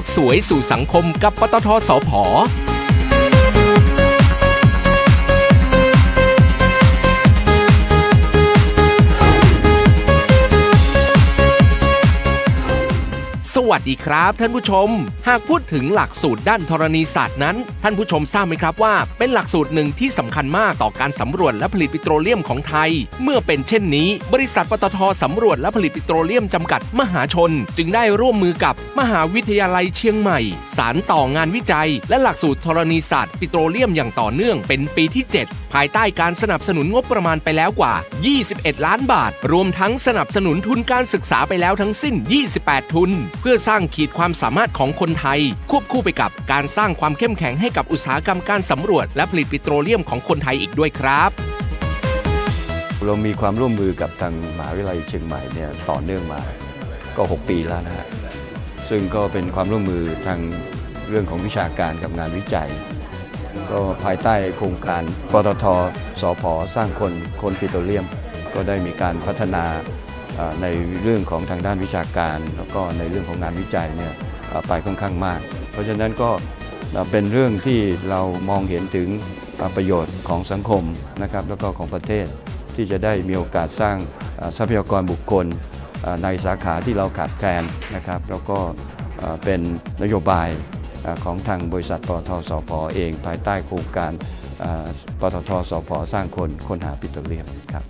กสวยสู่สังคมกับปตทสพ วัสดีครับท่านผู้ชม หากพูดถึงหลักสูตรด้านธรณีศาสตร์นั้น ท่านผู้ชมทราบไหมครับว่า เป็นหลักสูตรหนึ่งที่สำคัญมากต่อการสำรวจและผลิตปิโตรเลียมของไทย เมื่อเป็นเช่นนี้ บริษัทปตทสำรวจและผลิตปิโตรเลียมจำกัดมหาชน จึงได้ร่วมมือกับมหาวิทยาลัยเชียงใหม่ สารต่องานวิจัย และหลักสูตรธรณีศาสตร์ปิโตรเลียมอย่างต่อเนื่องเป็นปีที่ 7 ภายใต้การสนับสนุนงบประมาณไปแล้วกว่า 21 ล้านบาท รวมทั้งสนับสนุนทุนการศึกษาไปแล้วทั้งสิ้น 28 ทุน เพื่อสร้างขีดความสามารถของคนไทย ควบคู่ไปกับการสร้างความเข้มแข็งให้กับอุตสาหกรรมการสำรวจ และผลิตปิโตรเลียมของคนไทยอีกด้วยครับเรามีความร่วมมือกับทางมหาวิทยาลัยเชียงใหม่เนี่ยต่อเนื่องมาก็ 6 ปีแล้วนะฮะซึ่งก็เป็นความร่วมมือทางเรื่องของวิชาการกับงานวิจัย ก็ภายใต้โครงการปตทสพสร้างคนคนปิโตรเลียม ก็ได้มีการพัฒนา ในเรื่องของทางด้านวิชาการ แล้วก็ในเรื่องของงานวิจัยเนี่ยไปค่อนข้างมาก เพราะฉะนั้นก็เป็นเรื่องที่เรามองเห็นถึงประโยชน์ของสังคมนะครับแล้วก็ของประเทศที่จะได้มีโอกาสสร้างทรัพยากรบุคคลในสาขาที่เราขาดแคลนนะครับแล้วก็เป็นนโยบายของทางบริษัทปตทสพเอง ภายใต้โครงการปตทสพสร้างคนคนหาปิโตรเลียมครับ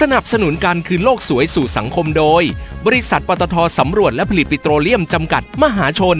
สนับสนุนการคืนโลกสวยสู่สังคมโดย บริษัทปตทสำรวจและผลิตปิโตรเลียมจำกัดมหาชน